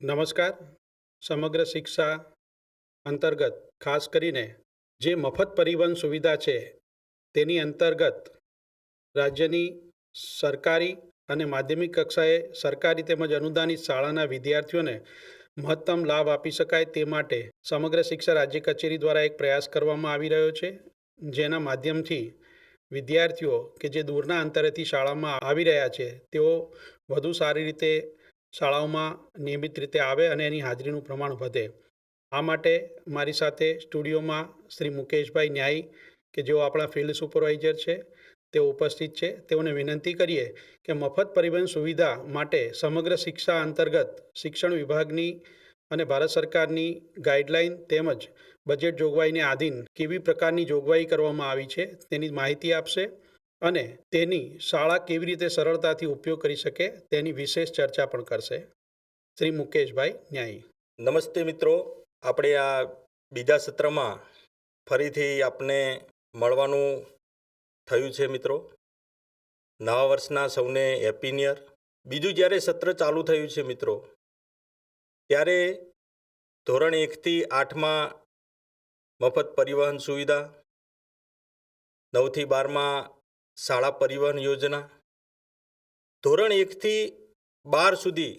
નમસ્કાર. સમગ્ર શિક્ષા અંતર્ગત, ખાસ કરીને જે મફત પરિવહન સુવિધા છે, તેની અંતર્ગત રાજ્યની સરકારી અને માધ્યમિક કક્ષાએ સરકારી તેમજ અનુદાનિત શાળાના વિદ્યાર્થીઓને મહત્તમ લાભ આપી શકાય તે માટે સમગ્ર શિક્ષા રાજ્ય કચેરી દ્વારા એક પ્રયાસ કરવામાં આવી રહ્યો છે, જેના માધ્યમથી વિદ્યાર્થીઓ કે જે દૂરના અંતરેથી શાળામાં આવી રહ્યા છે, તેઓ વધુ સારી રીતે શાળાઓમાં નિયમિત રીતે આવે અને એની હાજરીનું પ્રમાણ વધે. આ માટે મારી સાથે સ્ટુડિયોમાં શ્રી મુકેશભાઈ ન્યાયી કે જેઓ આપણા ફિલ્ડ સુપરવાઇઝર છે, તેઓ ઉપસ્થિત છે. તેઓને વિનંતી કરીએ કે મફત પરિવહન સુવિધા માટે સમગ્ર શિક્ષા અંતર્ગત શિક્ષણ વિભાગની અને ભારત સરકારની ગાઈડલાઈન તેમજ બજેટ જોગવાઈને આધીન કેવી પ્રકારની જોગવાઈ કરવામાં આવી છે તેની માહિતી આપશે. અને તેની શાળા કેવી રીતે સરળતાથી ઉપયોગ કરી શકે તેની વિશેષ ચર્ચા પણ કરશે. શ્રી મુકેશભાઈ ન્યાયી. નમસ્તે મિત્રો. આપણે આ બીજા સત્રમાં ફરીથી આપને મળવાનું થયું છે મિત્રો. નવા વર્ષના સૌને હેપી નિયર બીજું જ્યારે સત્ર ચાલુ થયું છે મિત્રો, ત્યારે ધોરણ એકથી આઠમાં મફત પરિવહન સુવિધા, નવથી બારમાં શાળા પરિવહન યોજના. ધોરણ એકથી બાર સુધી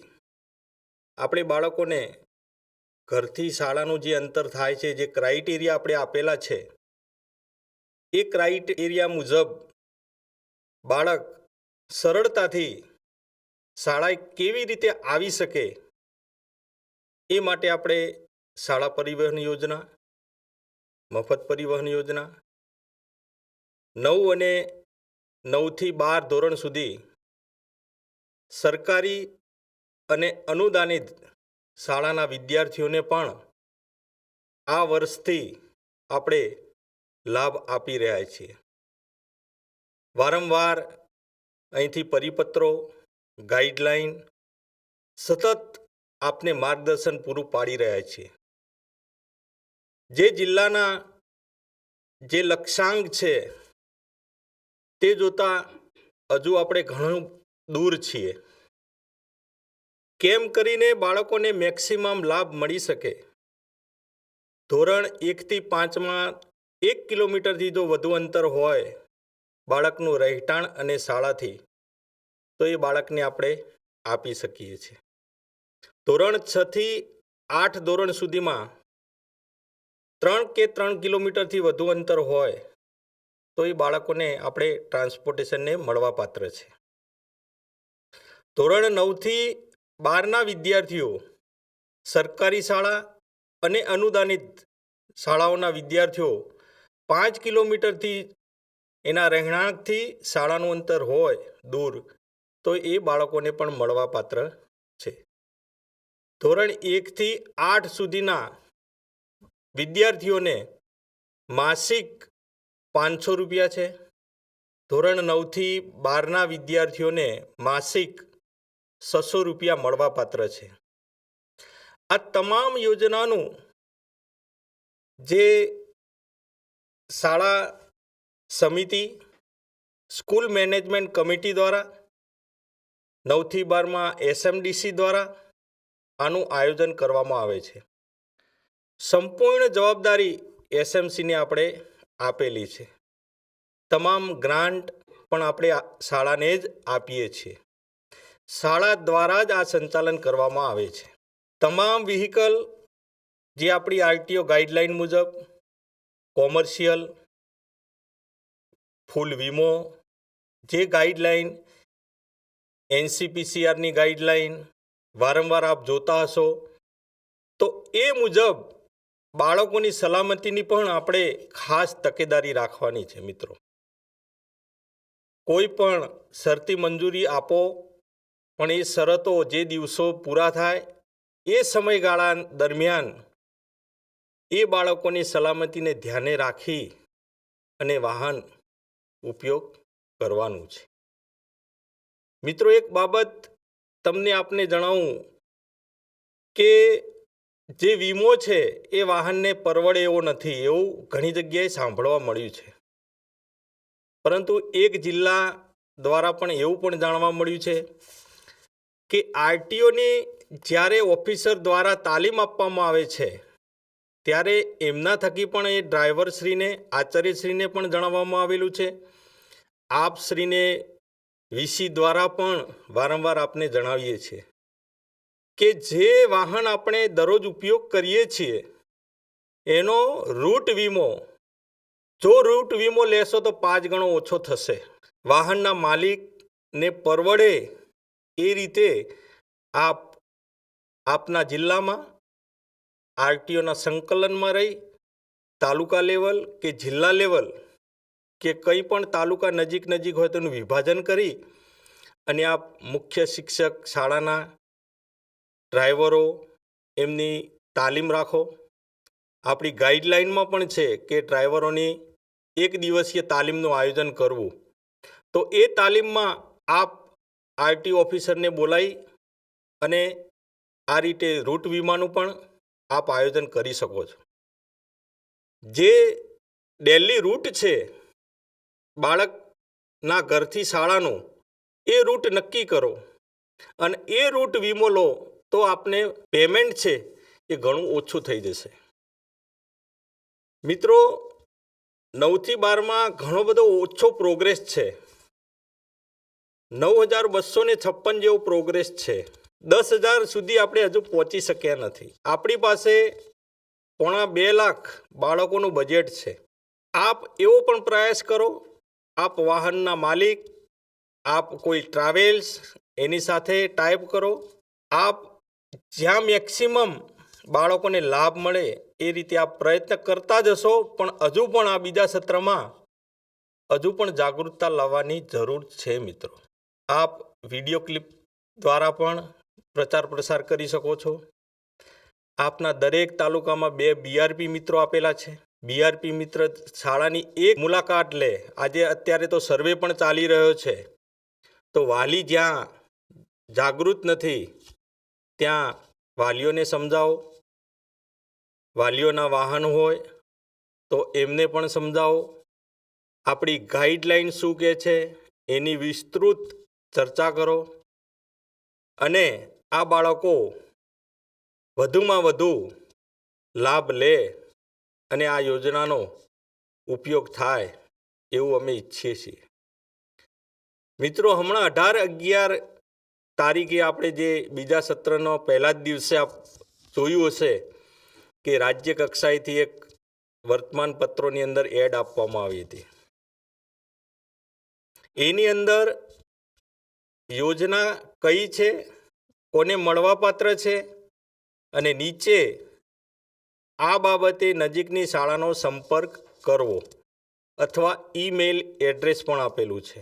આપણે બાળકોને ઘરથી શાળાનું જે અંતર થાય છે, જે ક્રાઇટેરિયા આપણે આપેલા છે, એ ક્રાઇટેરિયા મુજબ બાળક સરળતાથી શાળાએ કેવી રીતે આવી શકે એ માટે આપણે શાળા પરિવહન યોજના, મફત પરિવહન યોજના, નવ અને નવથી બાર ધોરણ સુધી સરકારી અને અનુદાનિત શાળાના વિદ્યાર્થીઓને પણ આ વર્ષથી આપણે લાભ આપી રહ્યા છીએ. વારંવાર અહીંથી પરિપત્રો, ગાઈડલાઈન સતત આપને માર્ગદર્શન પૂરું પાડી રહ્યા છીએ. જે જિલ્લાના જે લક્ષ્યાંક છે તે જોતા હજુ આપણે ઘણું દૂર છીએ. કેમ કરીને બાળકોને મેક્સિમમ લાભ મળી શકે? ધોરણ એકથી પાંચમાં એક કિલોમીટરથી જો વધુ અંતર હોય બાળકનું રહેઠાણ અને શાળાથી, તો એ બાળકને આપણે આપી શકીએ છીએ. ધોરણ છથી આઠ ધોરણ સુધીમાં ત્રણ કે ત્રણ કિલોમીટરથી વધુ અંતર હોય તો એ બાળકોને આપણે ટ્રાન્સપોર્ટેશનને મળવાપાત્ર છે. ધોરણ નવથી બારના વિદ્યાર્થીઓ સરકારી શાળા અને અનુદાનિત શાળાઓના વિદ્યાર્થીઓ પાંચ કિલોમીટરથી એના રહેણાંકથી શાળાનું અંતર હોય દૂર, તો એ બાળકોને પણ મળવાપાત્ર છે. ધોરણ એકથી આઠ સુધીના વિદ્યાર્થીઓને માસિક પાંચસો રૂપિયા છે. ધોરણ નવથી બારના વિદ્યાર્થીઓને માસિક છસો રૂપિયા મળવાપાત્ર છે. આ તમામ યોજનાનું જે શાળા સમિતિ, સ્કૂલ મેનેજમેન્ટ કમિટી દ્વારા, નવથી બારમાં એસએમડીસી દ્વારા આનું આયોજન કરવામાં આવે છે. સંપૂર્ણ જવાબદારી એસએમસીને આપણે આપેલી છે. તમામ ગ્રાન્ટ પણ આપણે શાળાને જ આપીએ છીએ. શાળા દ્વારા જ આ સંચાલન કરવામાં આવે છે. તમામ વ્હીકલ જે આપણી આરટીઓ ગાઈડલાઈન મુજબ કોમર્શિયલ ફૂલ વીમો, જે ગાઈડલાઈન એનસીપીસીઆરની ગાઈડલાઈન વારંવાર આપ જોતા હશો, તો એ મુજબ બાળકોની સલામતીની પણ આપણે ખાસ તકેદારી રાખવાની છે, મિત્રો. કોઈ પણ શરતી મંજૂરી આપો, પણ એ શરતો જે દિવસો પૂરા થાય, એ સમયગાળા દરમિયાન એ બાળકોની સલામતીને ધ્યાને રાખી અને વાહન ઉપયોગ કરવાનું છે. મિત્રો, એક બાબત તમને આપને જણાવું કે જે વીમો છે, એ વાહનને પરવડે એવો નથી, એવું ઘણી જગ્યાએ સાંભળવા મળ્યું છે. પરંતુ એક જિલ્લા દ્વારા પણ એવું પણ જાણવા મળ્યું છે કે આરટીઓની જ્યારે ઓફિસર દ્વારા તાલીમ આપવામાં આવે છે, ત્યારે એમના થકી પણ એ ડ્રાઈવરશ્રીને, આચાર્યશ્રીને પણ જણાવવામાં આવેલું છે. આપશ્રીને વીસી દ્વારા પણ વારંવાર આપને જણાવીએ છીએ. કે જે વાહન આપણે દરરોજ ઉપયોગ કરીએ છીએ, એનો રૂટ વીમો, જો રૂટ વીમો લેશો તો પાંચ ગણો ઓછો થશે. વાહનના માલિકને પરવડે એ રીતે આપ, આપના જિલ્લામાં, આરટીઓના સંકલનમાં રહી, તાલુકા લેવલ કે જિલ્લા લેવલ કે કંઈ પણ તાલુકા નજીક નજીક હોય તેનું વિભાજન કરી અને આપ મુખ્ય શિક્ષક શાળાના ડ્રાઈવરો એમની તાલીમ રાખો. આપણી ગાઈડલાઇનમાં પણ છે કે ડ્રાઈવરોની એક દિવસીય તાલીમનું આયોજન કરવું. તો એ તાલીમમાં આપ આરટી ઓફિસરને બોલાવી અને આ રીતે રૂટ વીમાનું પણ આપ આયોજન કરી શકો છો. જે ડેલી રૂટ છે બાળકના ઘરથી શાળાનું, એ રૂટ નક્કી કરો. અને એ રૂટ વીમો લો તો આપને પેમેન્ટ છે એ ઘણું ઓછું થઈ જશે. મિત્રો, નવથી બારમાં ઘણો બધો ઓછો પ્રોગ્રેસ છે. નવ હજાર બસો ને છપ્પન જેવો પ્રોગ્રેસ છે. દસ હજાર સુધી આપણે હજુ પહોંચી શક્યા નથી. આપણી પાસે પોણા બે લાખ બાળકોનું બજેટ છે. આપ એવો પણ પ્રયાસ કરો, આપ વાહનના માલિક, આપ કોઈ ટ્રાવેલ્સ એની સાથે ટાઈપ કરો. આપ જ્યાં મેક્સિમમ બાળકોને લાભ મળે એ રીતે આપ પ્રયત્ન કરતા જશો પણ હજુ પણ આ બીજા સત્રમાં હજુ પણ જાગૃતતા લાવવાની જરૂર છે મિત્રો. આપ વીડિયો ક્લિપ દ્વારા પણ પ્રચાર પ્રસાર કરી શકો છો. આપના દરેક તાલુકામાં બે બીઆરપી મિત્રો આપેલા છે. બીઆરપી મિત્ર શાળાની એક મુલાકાત લે. આજે અત્યારે તો સર્વે પણ ચાલી રહ્યો છે. તો વાલી જ્યાં જાગૃત નથી ત્યાં વાલીઓને સમજાવો. વાલીઓના વાહન હોય તો એમને પણ સમજાવો. આપણી ગાઈડલાઈન શું કહે છે એની વિસ્તૃત ચર્ચા કરો. અને આ બાળકો વધુમાં વધુ લાભ લે અને આ યોજનાનો ઉપયોગ થાય એવું અમે ઈચ્છીએ છીએ. મિત્રો, હમણાં અઢાર અગિયાર તારીખે આપણે જે બીજા સત્રનો પહેલા જ દિવસે આપ જોયું હશે કે રાજ્ય કક્ષાએથી એક વર્તમાન પત્રોની અંદર એડ આપવામાં આવી હતી. એની અંદર યોજના કઈ છે, કોને મળવાપાત્ર છે અને નીચે આ બાબતે નજીકની શાળાનો સંપર્ક કરવો અથવા ઈમેલ એડ્રેસ પણ આપેલું છે.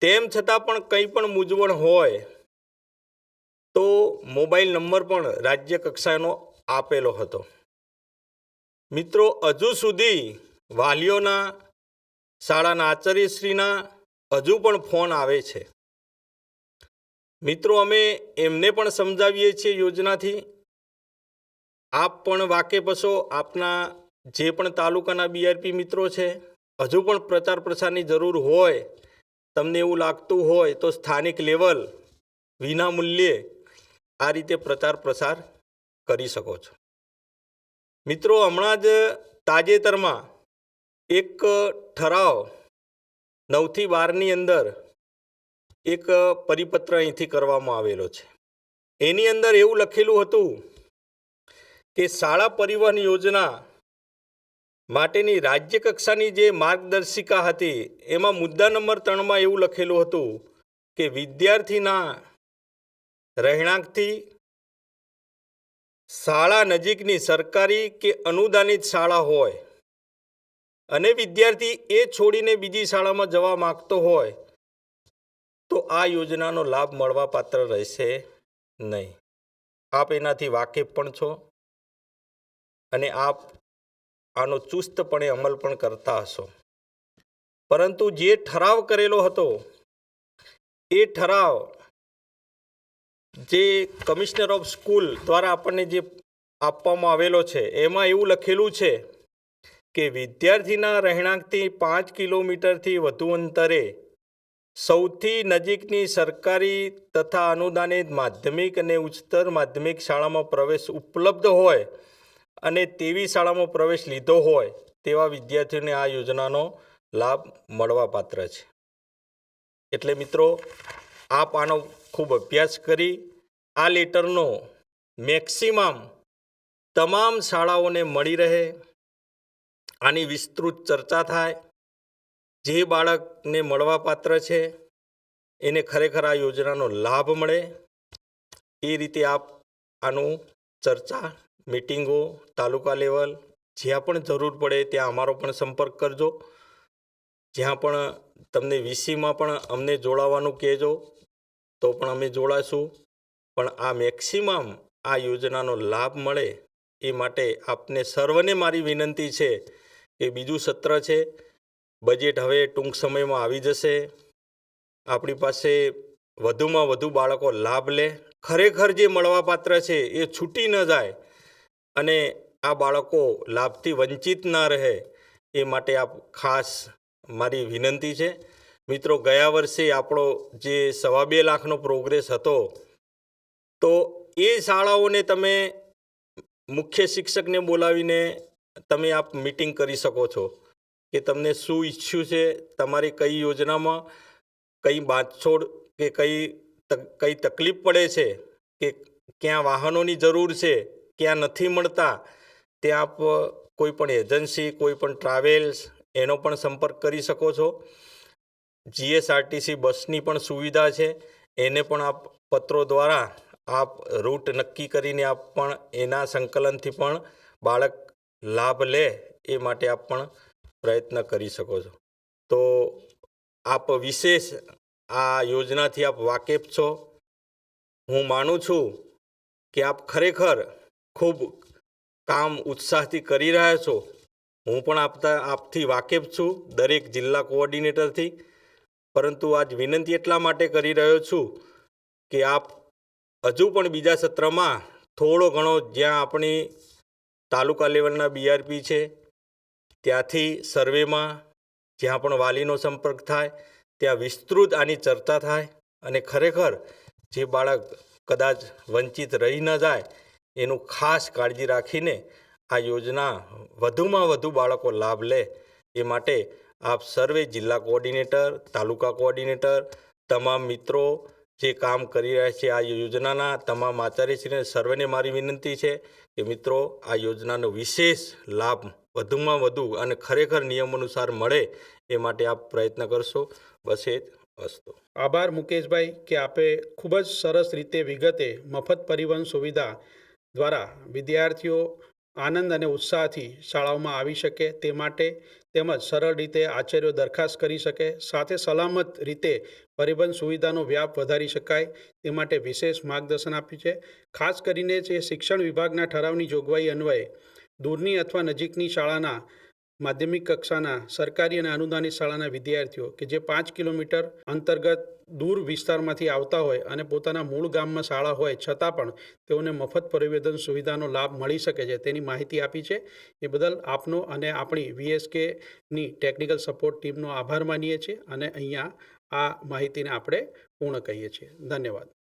તેમ છતાં પણ કંઈ પણ મૂંઝવણ હોય તો મોબાઈલ નંબર પણ રાજ્ય કક્ષાનો આપેલો હતો. મિત્રો, હજુ સુધી વાલીઓના શાળાના આચાર્યશ્રીના હજુ પણ ફોન આવે છે. મિત્રો, અમે એમને પણ સમજાવીએ છીએ યોજનાથી. આપ પણ વાકેફ હશો. આપના જે પણ તાલુકાના બીઆરપી મિત્રો છે, હજુ પણ પ્રચાર પ્રસારની જરૂર હોય તમને એવું લાગતું હોય તો સ્થાનિક લેવલ વિના મૂલ્યે આ રીતે પ્રચાર પ્રસાર કરી શકો છો. મિત્રો, હમણાં જ તાજેતરમાં એક ઠરાવ નવથી બારની અંદર એક પરિપત્ર અહીંથી કરવામાં આવેલો છે. એની અંદર એવું લખેલું હતું કે શાળા પરિવહન યોજના માટેની રાજ્ય કક્ષાની જે માર્ગદર્શિકા હતી, એમાં મુદ્દા નંબર ત્રણમાં એવું લખેલું હતું કે વિદ્યાર્થીના રહેણાંકથી શાળા નજીકની સરકારી કે અનુદાનિત શાળા હોય અને વિદ્યાર્થી એ છોડીને બીજી શાળામાં જવા માંગતો હોય, તો આ યોજનાનો લાભ મળવા પાત્ર રહેશે નહીં. આપ એનાથી વાકેફ પણ છો અને આપ આનો ચુસ્તપણે અમલ પણ કરતા હશો. પરંતુ જે ઠરાવ કરેલો હતો, એ ઠરાવ જે કમિશનર ઓફ સ્કૂલ દ્વારા આપણને જે આપવામાં આવેલો છે, એમાં એવું લખેલું છે કે વિદ્યાર્થીના રહેણાંકથી પાંચ કિલોમીટરથી વધુ અંતરે સૌથી નજીકની સરકારી તથા અનુદાનિત માધ્યમિક અને ઉચ્ચતર માધ્યમિક શાળામાં પ્રવેશ ઉપલબ્ધ હોય અને તેવી શાળામાં પ્રવેશ લીધો હોય તેવા વિદ્યાર્થીઓને આ યોજનાનો લાભ મળવાપાત્ર છે. એટલે મિત્રો, આપ આનો ખૂબ અભ્યાસ કરી, આ લેટરનો મેક્સિમમ તમામ શાળાઓને મળી રહે, આની વિસ્તૃત ચર્ચા થાય, જે બાળકને મળવાપાત્ર છે, એને ખરેખર આ યોજનાનો લાભ મળે, એ રીતે આપ આનું ચર્ચા મિટિંગો, તાલુકા લેવલ, જ્યાં પણ જરૂર પડે ત્યાં અમારો પણ સંપર્ક કરજો. જ્યાં પણ તમને વીસીમાં પણ અમને જોડાવાનું કહેજો, તો પણ અમે જોડાશું. પણ આ મેક્સિમમ આ યોજનાનો લાભ મળે એ માટે આપને સર્વને મારી વિનંતી છે કે બીજું સત્ર છે. બજેટ હવે ટૂંક સમયમાં આવી જશે. આપણી પાસે વધુમાં વધુ બાળકો લાભ લે. ખરેખર જે મળવાપાત્ર છે એ છૂટી ન જાય. અને આ બાળકો લાભથી વંચિત ના રહે એ માટે આપ ખાસ મારી વિનંતી છે. મિત્રો, ગયા વર્ષે આપણો જે સવા બે લાખનો પ્રોગ્રેસ હતો, તો એ શાળાઓને તમે મુખ્ય શિક્ષકને બોલાવીને તમે આપ મિટિંગ કરી શકો છો કે તમને શું ઈચ્છ્યું છે, તમારી કઈ યોજનામાં કઈ બાંધછોડ કે કઈ કઈ તકલીફ પડે છે કે ક્યાં વાહનોની જરૂર છે ક્યાં નથી મળતા, ત્યાં આપ કોઈ પણ એજન્સી, કોઈ પણ ટ્રાવેલ્સ એનો પણ સંપર્ક કરી શકો છો. જીએસઆરટીસી બસની પણ સુવિધા છે. એને પણ આપ પત્રો દ્વારા આપ રૂટ નક્કી કરીને આપ પણ એના સંકલનથી પણ બાળક લાભ લે એ માટે આપ પણ પ્રયત્ન કરી શકો છો. તો આપ વિશેષ આ યોજનાથી આપ વાકેફ છો. હું માનું છું કે આપ ખરેખર ખૂબ કામ ઉત્સાહથી કરી રહ્યા છો. હું પણ આપતા, આપથી વાકેફ છું દરેક જિલ્લા કોઓર્ડિનેટરથી. પરંતુ આજ વિનંતી એટલા માટે કરી રહ્યો છું કે આપ હજુ પણ બીજા સત્રમાં થોડો ઘણો જ્યાં આપણી તાલુકા લેવલના બીઆરપી છે, ત્યાંથી સર્વેમાં જ્યાં પણ વાલીનો સંપર્ક થાય, ત્યાં વિસ્તૃત આની ચર્ચા થાય અને ખરેખર જે બાળક કદાચ વંચિત રહી ન જાય એનું ખાસ કાળજી રાખીને આ યોજના વધુમાં વધુ બાળકો લાભ લે એ માટે આપ સર્વે જિલ્લા કોઓર્ડિનેટર, તાલુકા કોઓર્ડિનેટર, તમામ મિત્રો જે કામ કરી રહ્યા છે આ યોજનાના તમામ આચાર્યશ્રીને સર્વેને મારી વિનંતી છે કે મિત્રો આ યોજનાનો વિશેષ લાભ વધુમાં વધુ અને ખરેખર નિયમ અનુસાર મળે એ માટે આપ પ્રયત્ન કરશો. બસ એ જ વસ્તુ. આભાર મુકેશભાઈ કે આપે ખૂબ જ સરસ રીતે વિગતે મફત પરિવહન સુવિધા દ્વારા વિદ્યાર્થીઓ આનંદ અને ઉત્સાહથી શાળાઓમાં આવી શકે તે માટે તેમજ સરળ રીતે આચાર્યો દરખાસ્ત કરી શકે, સાથે સલામત રીતે પરિવહન સુવિધાનો વ્યાપ વધારી શકાય તે માટે વિશેષ માર્ગદર્શન આપ્યું છે. ખાસ કરીને જે શિક્ષણ વિભાગના ઠરાવની જોગવાઈ અન્વયે દૂરની અથવા નજીકની શાળાના માધ્યમિક કક્ષાના સરકારી અને અનુદાનિત શાળાના વિદ્યાર્થીઓ કે જે પાંચ કિલોમીટર અંતર્ગત દૂર વિસ્તારમાંથી આવતા હોય અને પોતાના મૂળ ગામમાં શાળા હોય છતાં પણ તેઓને મફત પરિવેદન સુવિધાનો લાભ મળી શકે છે. તેની માહિતી આપી છે. એ બદલ આપનો અને આપણી વીએસકેની ટેકનિકલ સપોર્ટ ટીમનો આભાર માનીએ છીએ અને અહીંયા આ માહિતીને આપણે પૂર્ણ કહીએ છીએ. ધન્યવાદ.